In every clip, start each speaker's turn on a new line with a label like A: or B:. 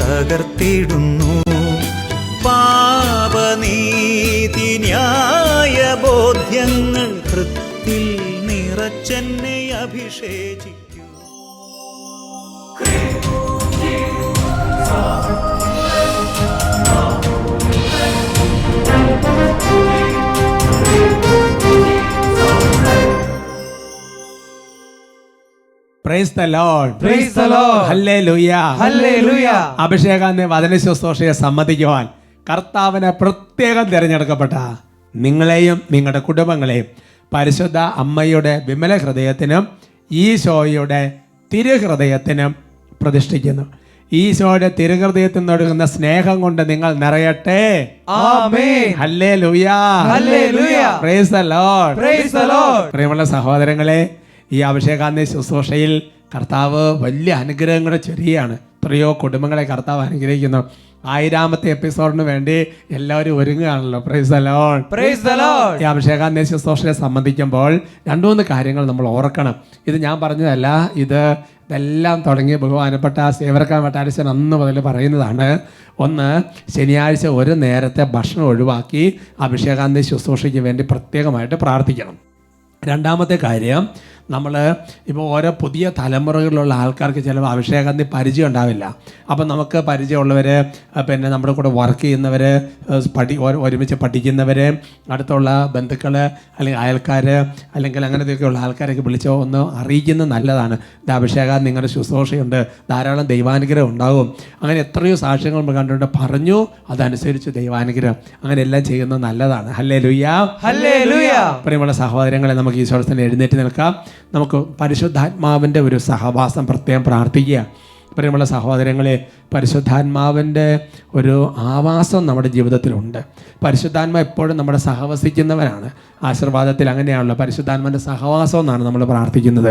A: തകർത്തിടുന്നു.
B: Praise the Lord
C: Praise the Lord.
B: Hallelujah
C: hallelujah.
B: അഭിഷേകാന്തി വചന ശുശ്രൂഷയെ സമ്മതിക്കുവാൻ കർത്താവിനെ പ്രത്യേകം തിരഞ്ഞെടുക്കപ്പെട്ട നിങ്ങളെയും നിങ്ങളുടെ കുടുംബങ്ങളെയും പരിശുദ്ധ അമ്മയുടെ വിമല ഹൃദയത്തിനും ഈശോയുടെ തിരുഹൃദയത്തിനും പ്രതിഷ്ഠിക്കുന്നു ഈശോയുടെ തിരുഹൃദയത്തിൽ നിന്നൊഴുകുന്ന സ്നേഹം കൊണ്ട് നിങ്ങൾ നിറയട്ടെ. പ്രൈസ്. പ്രിയമുള്ള സഹോദരങ്ങളെ ഈ അഭിഷേകാന്തി ശുശ്രൂഷയിൽ കർത്താവ് വലിയ അനുഗ്രഹങ്ങൾ ചൊരിയാണ്. എത്രയോ കുടുംബങ്ങളെ കർത്താവ് അനുഗ്രഹിക്കുന്നു. ആയിരാമത്തെ എപ്പിസോഡിന് വേണ്ടി എല്ലാവരും ഒരുങ്ങുകയാണല്ലോ. Praise alone
C: praise alone.
B: ഈ അഭിഷേകാന്തി ശുശ്രൂഷയെ സംബന്ധിക്കുമ്പോൾ രണ്ടു മൂന്ന് കാര്യങ്ങൾ നമ്മൾ ഓർക്കണം. ഇത് ഞാൻ പറഞ്ഞതല്ല ഇത് ഇതെല്ലാം തുടങ്ങി ബഹുമാനപ്പെട്ട സേവർക്കാൻ വട്ടാരച്ചൻ അന്ന് മുതൽ പറയുന്നതാണ്. ഒന്ന് ശനിയാഴ്ച ഒരു നേരത്തെ ഭക്ഷണം ഒഴിവാക്കി അഭിഷേകാന്തി ശുശ്രൂഷയ്ക്ക് വേണ്ടി പ്രത്യേകമായിട്ട് പ്രാർത്ഥിക്കണം. രണ്ടാമത്തെ കാര്യം നമ്മൾ ഇപ്പോൾ ഓരോ പുതിയ തലമുറകളിലുള്ള ആൾക്കാർക്ക് ചിലപ്പോൾ അഭിഷേകാന്തി പരിചയം ഉണ്ടാവില്ല. അപ്പം നമുക്ക് പരിചയമുള്ളവർ പിന്നെ നമ്മുടെ കൂടെ വർക്ക് ചെയ്യുന്നവർ പഠി ഒരു- ഒരുമിച്ച് പഠിക്കുന്നവർ അടുത്തുള്ള ബന്ധുക്കൾ അല്ലെങ്കിൽ അയൽക്കാർ അല്ലെങ്കിൽ അങ്ങനത്തെയൊക്കെയുള്ള ആൾക്കാരൊക്കെ വിളിച്ചോ ഒന്ന് അറിയിക്കുന്നത് നല്ലതാണ്. ഇത് അഭിഷേകം നിങ്ങളുടെ ശുശ്രൂഷയുണ്ട്. ധാരാളം ദൈവാനുഗ്രഹം ഉണ്ടാകും. അങ്ങനെ എത്രയോ സാക്ഷ്യങ്ങൾ നമ്മൾ കണ്ടുകൊണ്ട് പറഞ്ഞു അതനുസരിച്ച് ദൈവാനുഗ്രഹം. അങ്ങനെ എല്ലാം ചെയ്യുന്നത് നല്ലതാണ്. ഹല്ലേ ലുയ്യ
C: ഹല്ലേലൂയ.
B: പ്രിയമുള്ള സഹോദരങ്ങളെ നമുക്ക് ഈശ്വരത്തിന് എഴുന്നേറ്റ് നിൽക്കാം. നമുക്ക് പരിശുദ്ധാത്മാവിന്റെ ഒരു സഹവാസം പ്രത്യേകം പ്രാർത്ഥിക്കുക. പ്രിയമുള്ള സഹോദരങ്ങളെ പരിശുദ്ധാത്മാവിന്റെ ഒരു ആവാസം നമ്മുടെ ജീവിതത്തിലുണ്ട്. പരിശുദ്ധാത്മ എപ്പോഴും നമ്മുടെ സഹവസിക്കുന്നവരാണ്. ആശീർവാദത്തിൽ അങ്ങനെയാണല്ലോ. പരിശുദ്ധാത്മാവിന്റെ സഹവാസം എന്നാണ് നമ്മൾ പ്രാർത്ഥിക്കുന്നത്.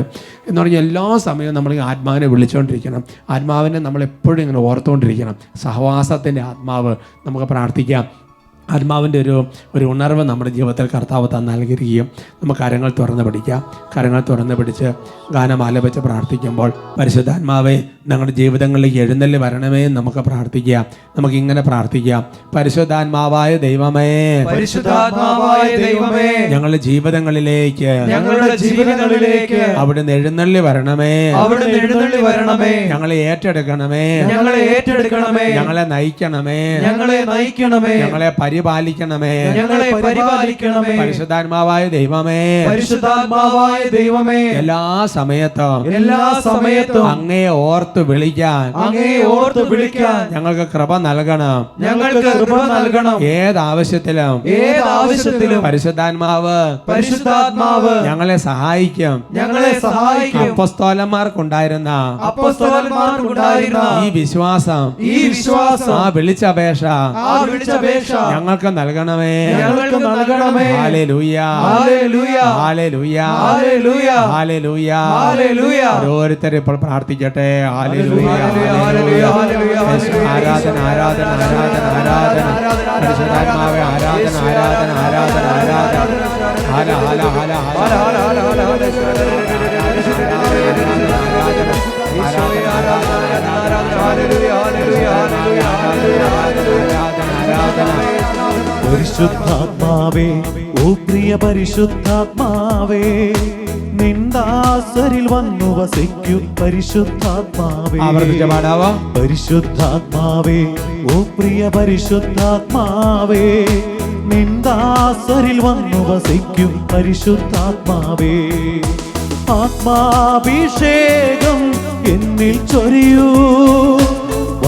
B: എന്ന് പറഞ്ഞാൽ എല്ലാ സമയവും നമ്മൾ ആത്മാവിനെ വിളിച്ചുകൊണ്ടിരിക്കണം. ആത്മാവിനെ നമ്മൾ എപ്പോഴും ഇങ്ങനെ ഓർത്തുകൊണ്ടിരിക്കണം. സഹവാസത്തിന്റെ ആത്മാവ് നമുക്ക് പ്രാർത്ഥിക്കാം. ആത്മാവിന്റെ ഒരു ഒരു ഉണർവ് നമ്മുടെ ജീവിതത്തിൽ കർത്താവ് നൽകിയിരിക്കുകയും നമുക്ക് കരങ്ങൾ തുറന്ന് പിടിക്കാം. കരങ്ങൾ തുറന്ന് പിടിച്ച് ഗാനം ആലപിച്ച് പ്രാർത്ഥിക്കുമ്പോൾ പരിശുദ്ധാത്മാവെ ഞങ്ങളുടെ ജീവിതങ്ങളിൽ എഴുന്നള്ളി വരണമേ എന്ന് നമുക്ക് പ്രാർത്ഥിക്കാം. നമുക്ക് ഇങ്ങനെ പ്രാർത്ഥിക്കാം. പരിശുദ്ധാത്മാവായ ദൈവമേ
C: പരിശുദ്ധാത്മാവായ ദൈവമേ
B: ഞങ്ങളുടെ ജീവിതങ്ങളിലേക്ക്
C: ഞങ്ങളുടെ ജീവിതങ്ങളിലേക്ക്
B: അവിടുന്ന് എഴുന്നള്ളി വരണമേ.
C: അവിടുന്ന് എഴുന്നള്ളി വരണമേ.
B: ഞങ്ങളെ ഏറ്റെടുക്കണമേ.
C: ഞങ്ങളെ ഏറ്റെടുക്കണമേ.
B: ഞങ്ങളെ നയിക്കണമേ.
C: ഞങ്ങളെ നയിക്കണമേ.
B: ഞങ്ങളെ പരിപാലിക്കണമേ.
C: ഞങ്ങളെ പരിപാലിക്കണമേ.
B: പരിശുദ്ധാത്മാവായ ദൈവമേ.
C: പരിശുദ്ധാത്മാവായ ദൈവമേ.
B: എല്ലാ സമയത്തും
C: എല്ലാ സമയത്തും
B: അങ്ങേ ഓർത്ത് വിളിക്കാൻ
C: അങ്ങേ ഓർത്ത് വിളിക്കാൻ
B: ഞങ്ങൾക്ക് കൃപ നൽകണം.
C: ഞങ്ങൾക്ക് കൃപ നൽകണം.
B: ഏത് ഏതാവശ്യത്തിലും
C: ഏത് ആവശ്യത്തിലും
B: പരിശുദ്ധാത്മാവ്
C: പരിശുദ്ധാത്മാവ്
B: ഞങ്ങളെ സഹായിക്കും.
C: ഞങ്ങളെ സഹായിക്കും.
B: അപ്പസ്തോലന്മാർക്കുണ്ടായിരുന്ന
C: അപ്പസ്തോലന്മാർക്കുണ്ടായിരുന്ന
B: ഈ വിശ്വാസം
C: ഈ വിശ്വാസം
B: ആ വിളിച്ചപേക്ഷ
C: ആ വിളിച്ചപേക്ഷ
B: ഞങ്ങൾക്ക് നൽകണമേ.
C: ഞങ്ങൾക്ക് നൽകണമേ.
B: ഓരോരുത്തരും ഇപ്പോൾ പ്രാർത്ഥിക്കട്ടെ. ഹാലേലൂയ.
C: ഹാലേ ലൂയ ഹാലേ ലൂയ
B: ആരാധന ആരാധന ആരാധന ആരാധന. പരിശുദ്ധാത്മാവേ ആരാധന ആരാധന ആരാധന ആരാധന. ഹാല ഹാല ഹാല ഹാല.
C: ഹല, ഹല, ഹല, ഹല. ആരാധന ആരാധന, ആരാധന, ആരാധന.
D: പരിശുദ്ധാത്മാവേ ഓ പ്രിയ പരിശുദ്ധാത്മാവേ നിന്ദ നിന്ദാസരിൽ വന്നു വസിക്കൂ പരിശുദ്ധാത്മാവേ. പരിശുദ്ധാത്മാവേ ഓ പ്രിയ പരിശുദ്ധാത്മാവേ നിന്ദാസരിൽ വന്നു വസിക്കും പരിശുദ്ധാത്മാവേ. ആത്മാഭിഷേകം എന്നിൽ ചൊരിയൂ.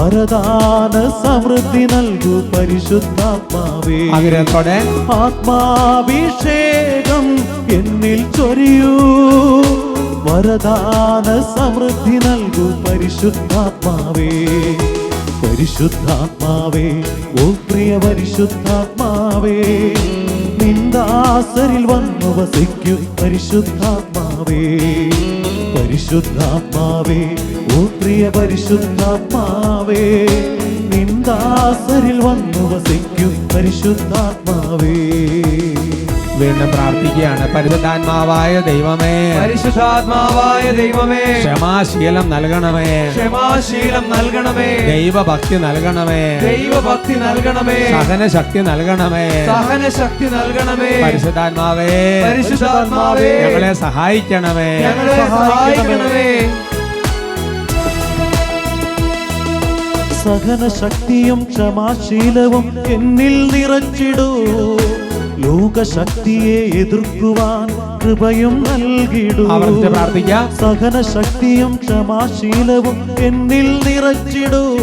D: വരദാന സമൃദ്ധി നൽകൂ പരിശുദ്ധാത്മാവേ.
B: ആഗ്രഹത്തോടെ
D: ആത്മാഭിഷേകം എന്നിൽ ചൊരിയൂ. വരദാന സമൃദ്ധി നൽകൂ പരിശുദ്ധാത്മാവേ. പരിശുദ്ധാത്മാവേ ഓ പ്രിയ പരിശുദ്ധാത്മാവേ. നിന്ദാസരിൽ വന്നു വസിക്കൂ പരിശുദ്ധാത്മാവേ. പരിശുദ്ധാത്മാവേ ഓ പ്രിയ പരിശുദ്ധാത്മാവേ നിന്ദാസരിൽ വന്നു വസിക്കും പരിശുദ്ധാത്മാവേ.
B: വീണ്ടും പ്രാർത്ഥിക്കുകയാണ്. പരിശുദ്ധാത്മാവായ ദൈവമേ.
C: പരിശുദ്ധാത്മാവായ ദൈവമേ.
B: ക്ഷമാശീലം നൽകണമേ.
C: ക്ഷമാശീലം നൽകണമേ.
B: ദൈവഭക്തി നൽകണമേ.
C: ദൈവഭക്തി നൽകണമേ.
B: സഹനശക്തി നൽകണമേ.
C: സഹനശക്തി നൽകണമേ.
B: പരിശുദ്ധാത്മാവേ.
C: പരിശുദ്ധാത്മാവേ.
B: ഞങ്ങളെ സഹായിക്കണമേ.
C: ഞങ്ങളെ സഹായിക്കണമേ.
D: സഹന ശക്തിയും ക്ഷമാശീലവും എന്നിൽ നിറച്ചിടൂ. ലോകശക്തിയെ എതിർക്കുവാൻ കൃപയും നൽകിടൂ.
B: പ്രാർത്ഥിക്കാം.
D: സഹന ശക്തിയും ക്ഷമാശീലവും എന്നിൽ നിറച്ചിടൂ.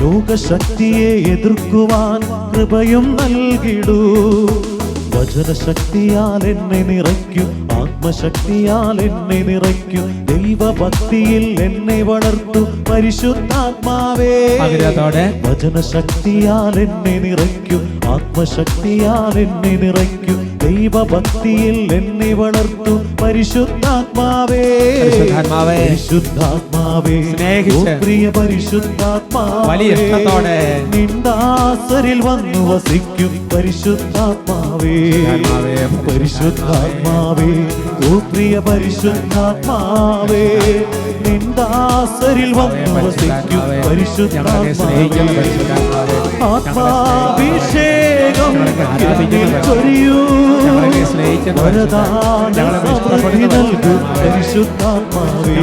D: ലോകശക്തിയെ എതിർക്കുവാൻ കൃപയും നൽകിടൂ. വചനശക്തിയാൽ എന്നെ നിറയ്ക്കും. ആത്മശക്തിയാൽ എന്നെ നിറയ്ക്കും. ദൈവഭക്തിയിൽ എന്നെ വളർത്തു. പരിശുദ്ധാത്മാവേ.
B: ആഗ്രഹത്തോടെ.
D: വചനശക്തിയാൽ എന്നെ നിറയ്ക്കും. ആത്മശക്തിയാൽ എന്നെ നിറയ്ക്കും. ദൈവഭക്തിയിൽ എന്നെ വളർത്തു. പരിശുദ്ധാത്മാവേ.
B: പരിശുദ്ധാത്മാവേ.
D: പരിശുദ്ധാത്മാവേ.
B: സ്നേഹിച്ച്.
D: പ്രിയ പരിശുദ്ധാത്മാവേ.
B: വലിയ ഇഷ്ടത്തോടെ
D: നിന്ദാസരിൽ വന്നു വസിക്കും പരിശുദ്ധാത്മാവേ.
B: പരിശുദ്ധാത്മാവേ,
D: ഓ പ്രിയ പരിശുദ്ധാത്മാവേ. നിന്ദാസരിൽ വന്നു വസിക്കും പരിശുദ്ധാത്മാവേ. ആത്മാഭിഷേകം അഭിഷേകം ചൊരിയൂ. നൽകും പരിശുദ്ധാത്മാവേ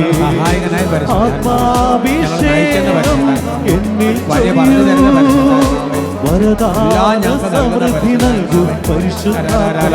D: ആത്മാഭിഷേകം എന്നിൽ വരദാന സമൃദ്ധി നൽകും
B: പരിശുദ്ധാത്മാവേ.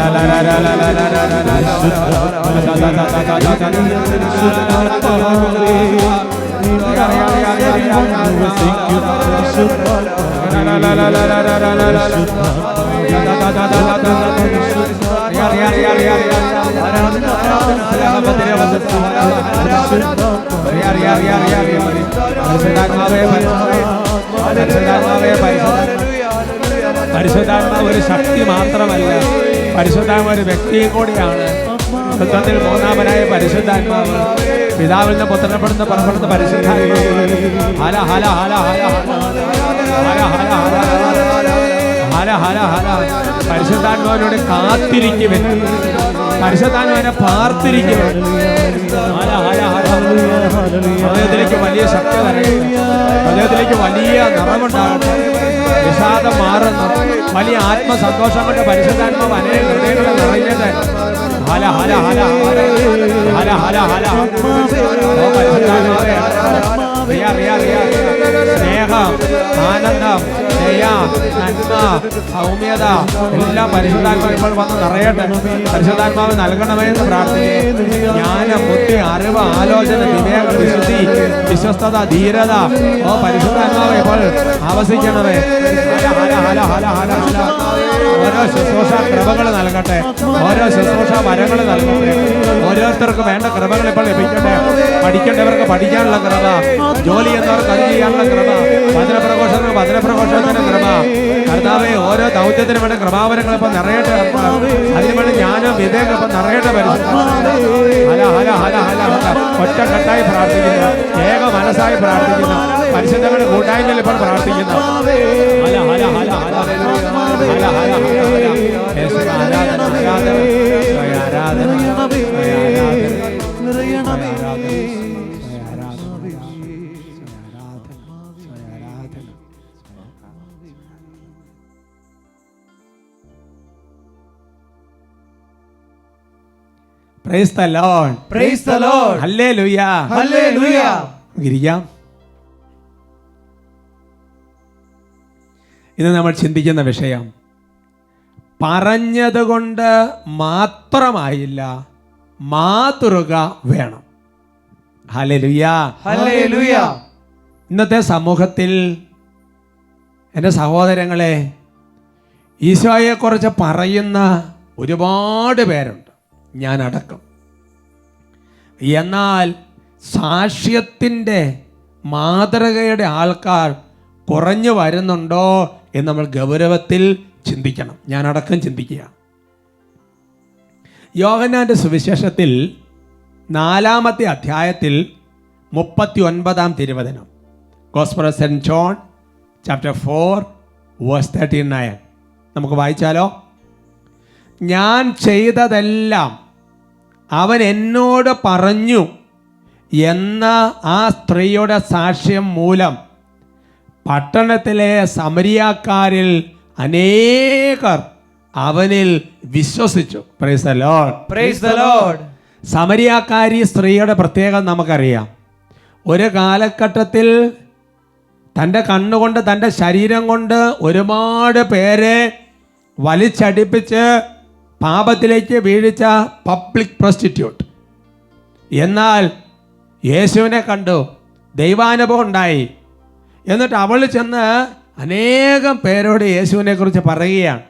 B: ഒരു ശക്തി മാത്രമല്ല. പരിശുദ്ധാത്മ ഒരു വ്യക്തിയും കൂടിയാണ്. തത്വത്തിൽ മൂന്നാമനായ പരിശുദ്ധാത്മാവ്. പിതാവിൽ നിന്ന് പുത്രപ്പെടുന്ന പുറപ്പെടുന്ന പരിശുദ്ധ ഹല ഹല ഹല ഹല ഹല ഹല ഹല ഹല ഹല പരിശുദ്ധാത്മാവിനോട് കാത്തിരിക്കുവൻ പരിശുദ്ധാത്മാവിനെ പാർത്തിരിക്കുവൻ ഹല ഹല ഹല ഹൃദയത്തിലേക്ക് വലിയ ശക്തി വരട്ടെ ഹൃദയത്തിലേക്ക് വലിയ നിറമുണ്ടാകട്ടെ വിഷാദം മാറുന്നു വലിയ ആത്മസന്തോഷം കൊണ്ട് പരിശുദ്ധാത്മാവ് അനേക ഹൃദയങ്ങളെ നിറഞ്ഞത് ഹല ഹല ഹല ഹല ഹല ഹല സ്നേഹം ആനന്ദം ദയ നന്മ സൗമ്യത. ഇപ്പോൾ വന്ന് നിറയട്ടെ. പരിശുദ്ധാത്മാവ് നൽകണമേ എന്ന് പ്രാർത്ഥിക്കുന്നു. ജ്ഞാനം ബുദ്ധി അറിവ് ആലോചന വിവേക വിശുദ്ധി വിശ്വസ്തത ധീരത. ഓ പരിശുദ്ധാത്മാവ് ഇപ്പോൾ ആവസിക്കണമേ. ഓരോ ശുശ്രൂഷ കൃപകൾ നൽകട്ടെ. ഓരോ ശുശ്രൂഷ വരങ്ങൾ നൽകട്ടെ. ഓരോരുത്തർക്കും വേണ്ട കൃപകൾ ഇപ്പോൾ ലഭിക്കട്ടെ. പഠിക്കേണ്ടവർക്ക് പഠിക്കാനുള്ള കൃപ. ജോലി എന്നവർക്ക് അത് ചെയ്യാനുള്ള കൃപ. വചനപ്രഘോഷത്തിന് വചനപ്രഘോഷത്തിന് കൃപ. കർത്താവെ ഓരോ ദൗത്യത്തിനും വേണ്ട കൃപാവരങ്ങളിപ്പം നിറയട്ടെ അതിന് വേണ്ടി ജ്ഞാനം വിധേയങ്ങളിപ്പം നിറയട്ടെ ഹല ഹല ഹല ഒറ്റക്കെട്ടായി പ്രാർത്ഥിക്കുന്നു ഏക മനസ്സായി പ്രാർത്ഥിക്കുന്നു പരിശുദ്ധങ്ങളുടെ കൂട്ടായ്മയിൽ ഇപ്പോൾ പ്രാർത്ഥിക്കുന്നു ഹല ഹല ഹല ആരാധന ആരാധന ആരാധന ആരാധന praise the Lord
C: Praise the Lord.
B: Hallelujah
C: Hallelujah.
B: നമുക്ക് ഇരിക്കാം ഇത് നമ്മൾ ചിന്തിക്കുന്ന വിഷയം പറഞ്ഞതുകൊണ്ട് മാത്രമായില്ല മാതൃക വേണം ഹലലുയ
C: Hallelujah.
B: ഇന്നത്തെ സമൂഹത്തിൽ എന്റെ സഹോദരങ്ങളെ ഈശോയെക്കുറിച്ച് പറയുന്ന ഒരുപാട് പേരുണ്ട് ഞാൻ അടക്കം എന്നാൽ സാക്ഷ്യത്തിന്റെ മാതൃകയുടെ ആൾക്കാർ കുറഞ്ഞു വരുന്നുണ്ടോ എന്ന് നമ്മൾ ഗൗരവത്തിൽ ചിന്തിക്കണം. ഞാൻ അടക്കം ചിന്തിക്കുക. യോഹന്നാന്റെ സുവിശേഷത്തിൽ നാലാമത്തെ അധ്യായത്തിൽ മുപ്പത്തി ഒൻപതാം തിരുവചനം. Gospel saint John chapter four verse thirty nine. നമുക്ക് വായിച്ചാലോ? ഞാൻ ചെയ്തതെല്ലാം അവൻ എന്നോട് പറഞ്ഞു എന്ന ആ സ്ത്രീയുടെ സാക്ഷ്യം മൂലം പട്ടണത്തിലെ സമരിയാക്കാരിൽ അനേകർ അവനിൽ വിശ്വസിച്ചു. Praise the
C: price.
B: സമരിയാക്കാരി സ്ത്രീയുടെ പ്രത്യേകത നമുക്കറിയാം. ഒരു കാലഘട്ടത്തിൽ തന്റെ കണ്ണുകൊണ്ട് തന്റെ ശരീരം കൊണ്ട് ഒരുപാട് പേരെ വലിച്ചടിപ്പിച്ച് പാപത്തിലേക്ക് വീഴിച്ച പബ്ലിക് പ്രോസ്റ്റിറ്റ്യൂട്ട് എന്നാൽ യേശുവിനെ കണ്ടു ദൈവാനുഭവം ഉണ്ടായി. എന്നിട്ട് അവൾ ചെന്ന് അനേകം പേരോട് യേശുവിനെക്കുറിച്ച് പറയുകയാണ്.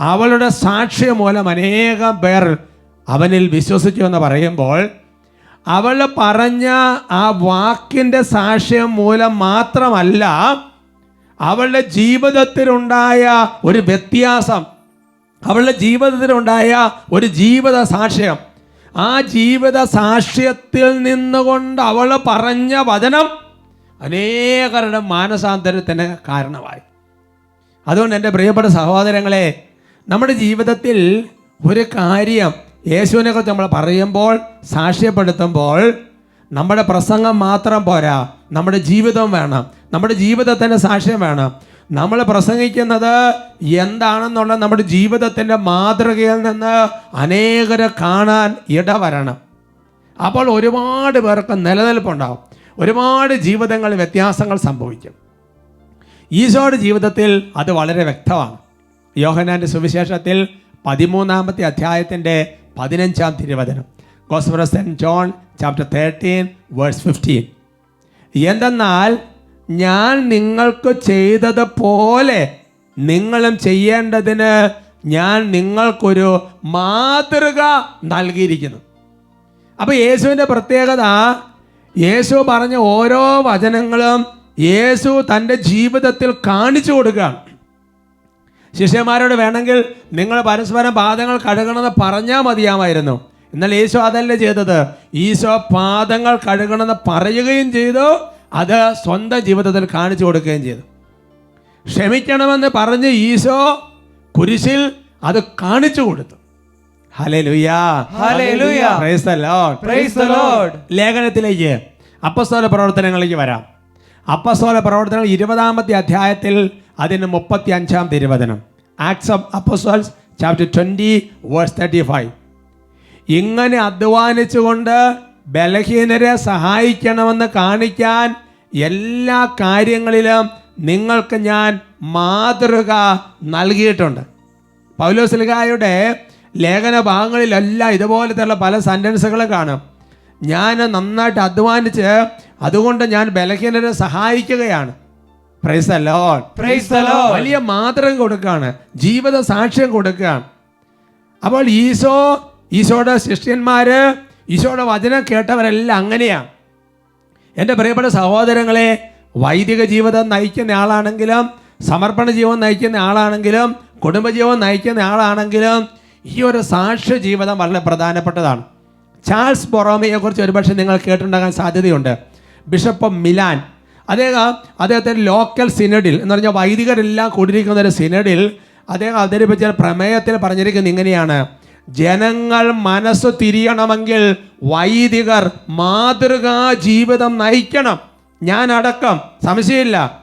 B: അവളുടെ സാക്ഷ്യം മൂലം അനേകം പേർ അവനിൽ വിശ്വസിച്ചു എന്ന് പറയുമ്പോൾ അവൾ പറഞ്ഞ ആ വാക്കിന്റെ സാക്ഷ്യം മൂലം മാത്രമല്ല അവളുടെ ജീവിതത്തിലുണ്ടായ ഒരു വ്യത്യാസം. അവളുടെ ജീവിതത്തിലുണ്ടായ ഒരു ജീവിത സാക്ഷ്യം ആ ജീവിത സാക്ഷ്യത്തിൽ നിന്നുകൊണ്ട് അവൾ പറഞ്ഞ വചനം അനേകരുടെ മാനസാന്തരത്തിന് കാരണമായി. അതുകൊണ്ട് എന്റെ പ്രിയപ്പെട്ട സഹോദരങ്ങളെ നമ്മുടെ ജീവിതത്തിൽ ഒരു കാര്യം യേശുവിനെ കുറിച്ച് നമ്മൾ പറയുമ്പോൾ സാക്ഷ്യപ്പെടുത്തുമ്പോൾ നമ്മുടെ പ്രസംഗം മാത്രം പോരാ. നമ്മുടെ ജീവിതം വേണം. നമ്മുടെ ജീവിതത്തിന്റെ സാക്ഷ്യം വേണം. നമ്മൾ പ്രസംഗിക്കുന്നത് എന്താണെന്നുള്ള നമ്മുടെ ജീവിതത്തിന്റെ മാതൃകയിൽ നിന്ന് അനേകരെ കാണാൻ ഇടവരണം. അപ്പോൾ ഒരുപാട് പേർക്ക് നിലനിൽപ്പുണ്ടാവും. ഒരുപാട് ജീവിതങ്ങൾ വ്യത്യാസങ്ങൾ സംഭവിക്കും. ഈശോയുടെ ജീവിതത്തിൽ അത് വളരെ വ്യക്തമാണ്. യോഹനാന്റെ സുവിശേഷത്തിൽ പതിമൂന്നാമത്തെ അധ്യായത്തിന്റെ പതിനഞ്ചാം തിരുവചനം. Gospel saint John chapter thirteen verse fifteen എന്തെന്നാൽ ഞാൻ നിങ്ങൾക്ക് ചെയ്തത് പോലെ നിങ്ങളും ചെയ്യേണ്ടതിന് ഞാൻ നിങ്ങൾക്കൊരു മാതൃക നൽകിയിരിക്കുന്നു. അപ്പോൾ യേശുവിന്റെ പ്രത്യേകത യേശു പറഞ്ഞ ഓരോ വചനങ്ങളും യേശു തന്റെ ജീവിതത്തിൽ കാണിച്ചു കൊടുക്കുകയാണ്. ശിഷ്യന്മാരോട് വേണമെങ്കിൽ നിങ്ങൾ പരസ്പരം പാദങ്ങൾ കഴുകണമെന്ന് പറഞ്ഞാൽ മതിയാമായിരുന്നു. എന്നാൽ യേശു അതല്ല ചെയ്തത്? ഈശോ പാദങ്ങൾ കഴുകണമെന്ന് പറയുകയും ചെയ്തു. അത് സ്വന്തം ജീവിതത്തിൽ കാണിച്ചു കൊടുക്കുകയും ചെയ്തു ക്ഷമിക്കണമെന്ന് പറഞ്ഞ് ഈശോ കുരിശിൽ അത് കാണിച്ചു കൊടുത്തു ഹല്ലേലൂയാ
C: Hallelujah.
B: Praise the Lord.
C: Praise the Lord.
B: ലേഖനത്തിലേക്ക് അപ്പസ്തോല പ്രവർത്തനങ്ങളിലേക്ക് വരാം അപ്പസ്തോല പ്രവർത്തനങ്ങൾ ഇരുപതാമത്തെ അധ്യായത്തിൽ അതിന് മുപ്പത്തി അഞ്ചാം തിരുവചനം acts of apostles chapter twenty verse thirty five ഇങ്ങനെ അധ്വാനിച്ചുകൊണ്ട് ബലഹീനരെ സഹായിക്കണമെന്ന് കാണിക്കാൻ എല്ലാ കാര്യങ്ങളിലും നിങ്ങൾക്ക് ഞാൻ മാതൃക നൽകിയിട്ടുണ്ട്. പൗലോസ്ലിഗായുടെ ലേഖന ഭാഗങ്ങളിലെല്ലാം ഇതുപോലത്തെയുള്ള പല സെന്റൻസുകൾ കാണും. ഞാൻ നന്നായിട്ട് അധ്വാനിച്ച് അതുകൊണ്ട് ഞാൻ ബലഹീനരെ സഹായിക്കുകയാണ്. വലിയ മാതൃക കൊടുക്കുകയാണ്. ജീവിത സാക്ഷ്യം കൊടുക്കുകയാണ്. അപ്പോൾ ഈശോ ഈശോയുടെ ശിഷ്യന്മാര് ഈശോയുടെ വചനം കേട്ടവരെല്ലാം അങ്ങനെയാണ് എന്റെ പ്രിയപ്പെട്ട സഹോദരങ്ങളെ വൈദിക ജീവിതം നയിക്കുന്ന ആളാണെങ്കിലും സമർപ്പണ ജീവിതം നയിക്കുന്ന ആളാണെങ്കിലും കുടുംബജീവൻ നയിക്കുന്ന ആളാണെങ്കിലും ഈ ഒരു സാക്ഷ്യ ജീവിതം വളരെ പ്രധാനപ്പെട്ടതാണ്. ചാൾസ് ബൊറോമയെക്കുറിച്ച് ഒരുപക്ഷെ നിങ്ങൾ കേട്ടിട്ടുണ്ടാകാൻ സാധ്യതയുണ്ട്. Bishop Milan. അദ്ദേഹം അദ്ദേഹത്തിന്റെ ലോക്കൽ സിനഡിൽ എന്ന് പറഞ്ഞാൽ വൈദികരെല്ലാം കൂടിയിരിക്കുന്ന ഒരു സിനഡിൽ അദ്ദേഹം അവതരിപ്പിച്ച പ്രമേയത്തിൽ പറഞ്ഞിരിക്കുന്നത് ഇങ്ങനെയാണ്. ജനങ്ങൾ മനസ്സ് തിരിയണമെങ്കിൽ വൈദികർ മാതൃകാ ജീവിതം നയിക്കണം. ഞാൻ അടക്കം. സംശയമില്ല.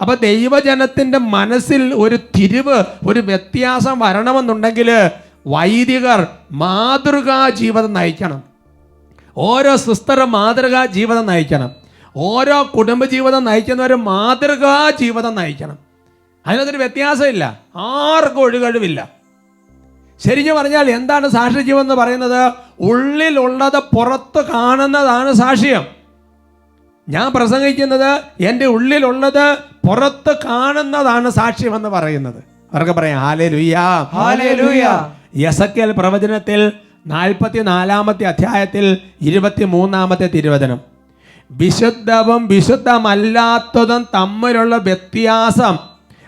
B: അപ്പൊ ദൈവജനത്തിന്റെ മനസ്സിൽ ഒരു തിരിവ് ഒരു വ്യത്യാസം വരണമെന്നുണ്ടെങ്കിൽ വൈദികർ മാതൃകാ ജീവിതം നയിക്കണം. ഓരോ സിസ്റ്റർ മാതൃകാ ജീവിതം നയിക്കണം. ഓരോ കുടുംബജീവിതം നയിക്കുന്നവർ മാതൃകാ ജീവിതം നയിക്കണം. അതിനകത്തൊരു വ്യത്യാസമില്ല. ആർക്കും ഒഴുകഴിവില്ല. ശരിക്കും പറഞ്ഞാൽ എന്താണ് സാക്ഷ്യജീവൻ എന്ന് പറയുന്നത്? ഉള്ളിലുള്ളത് പുറത്ത് കാണുന്നതാണ് സാക്ഷ്യം. ഞാൻ പ്രസംഗിക്കുന്നത് എന്റെ ഉള്ളിലുള്ളത് പുറത്ത് കാണുന്നതാണ് സാക്ഷ്യം എന്ന് പറയുന്നത്. അവർക്ക് പറയാം ഹാലേ ലുയ്യാ
C: ഹല്ലേലൂയ
B: യസക്കൽ പ്രവചനത്തിൽ നാൽപ്പത്തി നാലാമത്തെ അധ്യായത്തിൽ ഇരുപത്തി മൂന്നാമത്തെ തിരുവചനം. വിശുദ്ധവും വിശുദ്ധമല്ലാത്തതും തമ്മിലുള്ള വ്യത്യാസം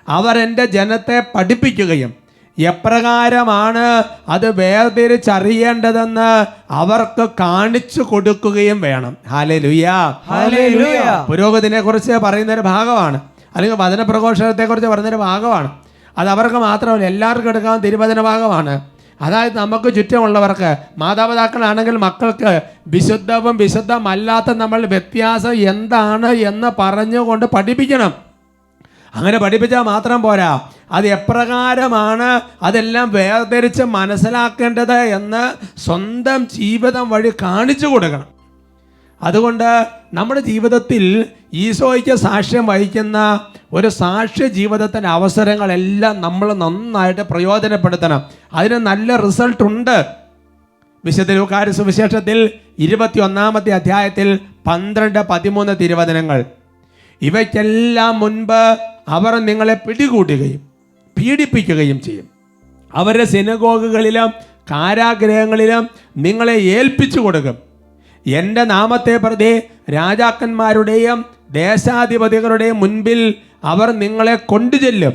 B: അവർ എന്റെ ജനത്തെ പഠിപ്പിക്കുകയും എപ്രകാരമാണ് അത് വേർതിരിച്ചറിയേണ്ടതെന്ന് അവർക്ക് കാണിച്ചു കൊടുക്കുകയും വേണം. ഹാലേ
C: ഹല്ലേലൂയ.
B: പുരോഗതിനെ കുറിച്ച് പറയുന്നൊരു ഭാഗമാണ്. അല്ലെങ്കിൽ വചന പ്രഘോഷണത്തെ കുറിച്ച് പറയുന്നൊരു ഭാഗമാണ്. അത് അവർക്ക് മാത്രമല്ല എല്ലാവർക്കും എടുക്കാൻ തിരുവചന ഭാഗമാണ്. അതായത് നമുക്ക് ചുറ്റുമുള്ളവർക്ക് മാതാപിതാക്കളാണെങ്കിൽ മക്കൾക്ക് വിശുദ്ധവും വിശുദ്ധമല്ലാത്ത നമ്മൾ വ്യത്യാസം എന്താണ് എന്ന് പറഞ്ഞുകൊണ്ട് പഠിപ്പിക്കണം. അങ്ങനെ പഠിപ്പിച്ചാൽ മാത്രം പോരാ. അത് എപ്രകാരമാണ് അതെല്ലാം വേർതിരിച്ച് മനസ്സിലാക്കേണ്ടത് എന്ന് സ്വന്തം ജീവിതം വഴി കാണിച്ചു കൊടുക്കണം. അതുകൊണ്ട് നമ്മുടെ ജീവിതത്തിൽ ഈശോയ്ക്ക് സാക്ഷ്യം വഹിക്കുന്ന ഒരു സാക്ഷ്യ ജീവിതത്തിന്റെ അവസരങ്ങളെല്ലാം നമ്മൾ നന്നായിട്ട് പ്രയോജനപ്പെടുത്തണം. അതിന് നല്ല റിസൾട്ട് ഉണ്ട്. വിശുദ്ധ ലൂക്കാരി സുവിശേഷത്തിൽ ഇരുപത്തി ഒന്നാമത്തെ അധ്യായത്തിൽ പന്ത്രണ്ട് പതിമൂന്ന് തിരുവചനങ്ങൾ. ഇവയ്ക്കെല്ലാം മുൻപ് അവർ നിങ്ങളെ പിടികൂടുകയും പീഡിപ്പിക്കുകയും ചെയ്യും. അവരുടെ സിനഗോഗുകളിലും കാരാഗ്രഹങ്ങളിലും നിങ്ങളെ ഏൽപ്പിച്ചു കൊടുക്കും. എന്റെ നാമത്തെ പ്രതി രാജാക്കന്മാരുടെയും ദേശാധിപതികളുടെയും മുൻപിൽ അവർ നിങ്ങളെ കൊണ്ടുചെല്ലും.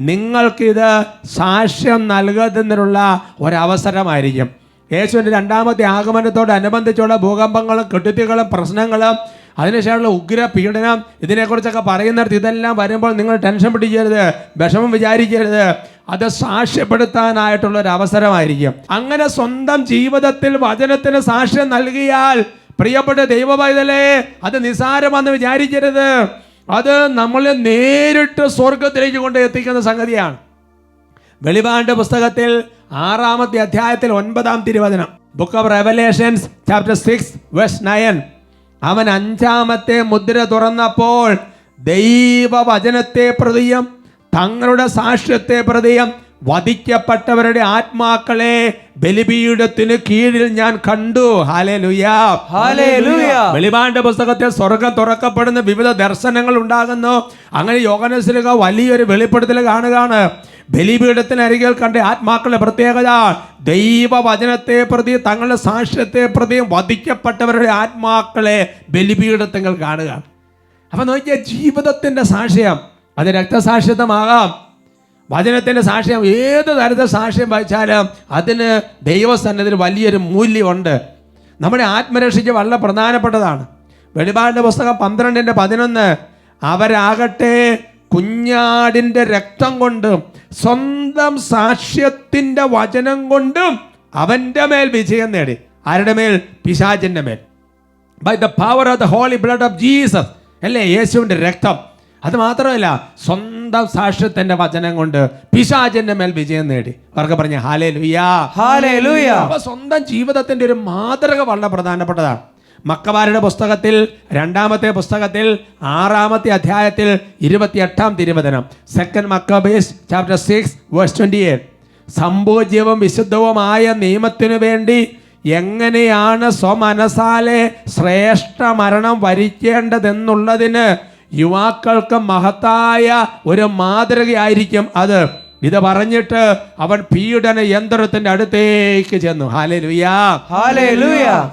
B: നിങ്ങൾക്കിത് സാക്ഷ്യം നൽകുന്നതിനുള്ള ഒരവസരമായിരിക്കും. യേശുവിന്റെ രണ്ടാമത്തെ ആഗമനത്തോടനുബന്ധിച്ചുള്ള ഭൂകമ്പങ്ങളും കെട്ടുത്തികളും പ്രശ്നങ്ങളും അതിനുശേഷമുള്ള ഉഗ്ര പീഡനം ഇതിനെക്കുറിച്ചൊക്കെ പറയുന്നിടത്ത് ഇതെല്ലാം വരുമ്പോൾ നിങ്ങൾ ടെൻഷൻ പിടിക്കരുത് വിഷമം വിചാരിക്കരുത്. അത് സാക്ഷ്യപ്പെടുത്താനായിട്ടുള്ള ഒരു അവസരമായിരിക്കും അങ്ങനെ സ്വന്തം ജീവിതത്തിൽ വചനത്തിന് സാക്ഷ്യം നൽകിയാൽ പ്രിയപ്പെട്ട ദൈവപൈതലേ അത് നിസാരമെന്ന് വിചാരിക്കരുത്. അത് നമ്മളെ നേരിട്ട് സ്വർഗത്തിലേക്ക് കൊണ്ട് എത്തിക്കുന്ന സംഗതിയാണ്. വെളിപാണ്ട് പുസ്തകത്തിൽ ആറാമത്തെ അധ്യായത്തിൽ ഒൻപതാം തിരുവചനം. Book of revelations chapter six west nine അവൻ അഞ്ചാമത്തെ മുദ്ര തുറന്നപ്പോൾ ദൈവവചനത്തെ പ്രതിയും തങ്ങളുടെ സാക്ഷ്യത്തെ പ്രതിയും വധിക്കപ്പെട്ടവരുടെ ആത്മാക്കളെ ബലിപീഠത്തിന് കീഴിൽ ഞാൻ കണ്ടു. ഹാലേ പുസ്തകത്തെ സ്വർഗം തുറക്കപ്പെടുന്ന വിവിധ ദർശനങ്ങൾ ഉണ്ടാകുന്നു. അങ്ങനെ യോഗനസിലുക വലിയൊരു വെളിപ്പെടുത്തൽ കാണുകയാണ്. ബലിപീഠത്തിനരികിൽ കണ്ട ആത്മാക്കളുടെ പ്രത്യേകത. ദൈവവചനത്തെ പ്രതി തങ്ങളുടെ സാക്ഷ്യത്തെ പ്രതി വധിക്കപ്പെട്ടവരുടെ ആത്മാക്കളെ ബലിപീഠത്തിൽ കാണുക. അപ്പൊ നോക്കിയ ജീവിതത്തിന്റെ സാക്ഷ്യം അത് രക്തസാക്ഷിത്വമാകാം. വചനത്തിന്റെ സാക്ഷ്യം ഏത് തരത്തിൽ സാക്ഷ്യം വഹിച്ചാലും അതിന് ദൈവസന്നതിൽ വലിയൊരു മൂല്യമുണ്ട്. നമ്മുടെ ആത്മരക്ഷയ്ക്ക് വളരെ പ്രധാനപ്പെട്ടതാണ്. വെളിപാടിന്റെ പുസ്തകം പന്ത്രണ്ടിന്റെ പതിനൊന്ന് അവരാകട്ടെ കുഞ്ഞാടിന്റെ രക്തം കൊണ്ട് സ്വന്തം സാക്ഷ്യത്തിന്റെ വചനം കൊണ്ടും അവന്റെ മേൽ വിജയം നേടി. ആരുടെ മേൽ? പിശാചിന്റെ മേൽ. By the power of the holy blood of Jesus അല്ലേ? യേശുവിന്റെ രക്തം. അത് മാത്രമല്ല സ്വന്തം സാക്ഷ്യത്തിന്റെ വചനം കൊണ്ട് പിശാചിന്റെ മേൽ വിജയം നേടി. അവർക്ക് പറഞ്ഞു ഹാലേ ലുയാ
C: ഹാലേ ലുയാ
B: അപ്പൊ സ്വന്തം ജീവിതത്തിന്റെ ഒരു മാതൃക വളരെ പ്രധാനപ്പെട്ടതാണ്. മക്കവാരുടെ പുസ്തകത്തിൽ രണ്ടാമത്തെ പുസ്തകത്തിൽ ആറാമത്തെ അധ്യായത്തിൽ ഇരുപത്തിയെട്ടാം തിരുവചനം. Second Maccabees chapter six verse twenty eight സംഭോജ്യവും വിശുദ്ധവുമായ നിയമത്തിനു വേണ്ടി എങ്ങനെയാണ് സ്വമനസാലെ ശ്രേഷ്ഠ മരണം വരിക്കേണ്ടതെന്നുള്ളതിന് യുവാക്കൾക്ക് മഹത്തായ ഒരു മാതൃകയായിരിക്കും അത്. ഇത് പറഞ്ഞിട്ട് അവൻ പീഡന യന്ത്രത്തിന്റെ അടുത്തേക്ക് ചെന്നു.